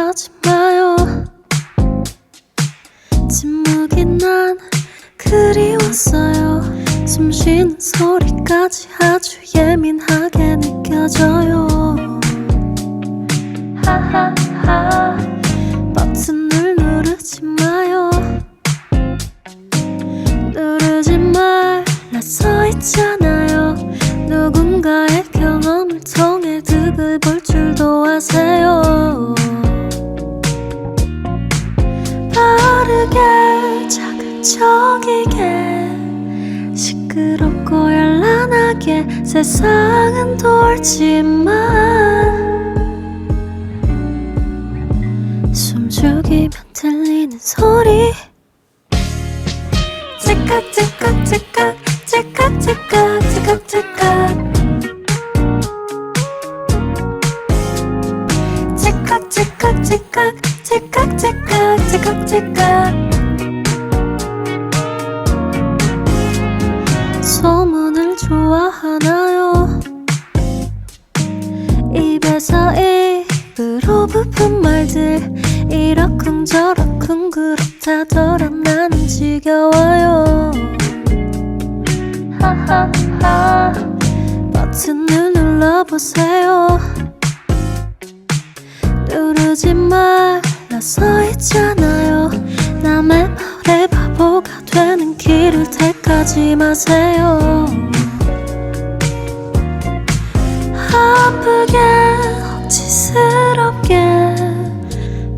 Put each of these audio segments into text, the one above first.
하지 마요. 침묵이 난 그리웠어요. 숨 쉬는 소리까지 아주 예민하게 느껴져요. 하하하. 버튼을 누르지 마요. 누르지 써 있잖아요. 누군가의 경험을 통해 득을 볼 줄도 아세요 빠르게 자극적이게 시끄럽고 열란하게 세상은 돌지만 숨죽이면 들리는 소리. 찌깍 찌깍 찌깍 찌깍 찌깍 찌깍 찌깍 찌깍 찌깍 찌깍 찌깍 찌깍 찌깍 소문을 좋아하나요? 입에서 입으로 부푼 말들 이러쿵 저러쿵 그렇다더라 나는 지겨워요. 하하하 버튼을 눌러보세요 누르지 말라 써 있잖아요. 남의 말에 바보가 되는 길을 택하지 마세요. 아프게 억지스럽게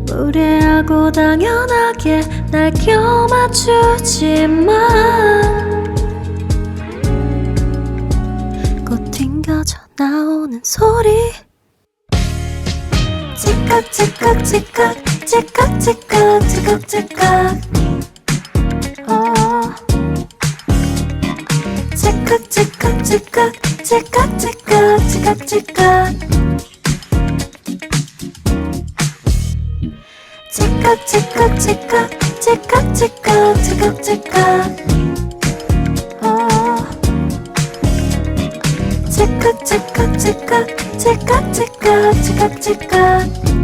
무례하고 당연하게 날 껴맞추지만 곧 튕겨져 나오는 소리 찌깍 찌깍 찌깍 찌깍 찌깍 찌깍 찌깍 어. 찌깍 찌깍 찌깍 찌깍 찌깍 찌깍 찌깍 찌깍 찌깍 찌깍 찌깍 찌깍 찌깍 찌깍 어. 찌깍 찌깍 찌깍 찰칵찰칵 찰칵찰칵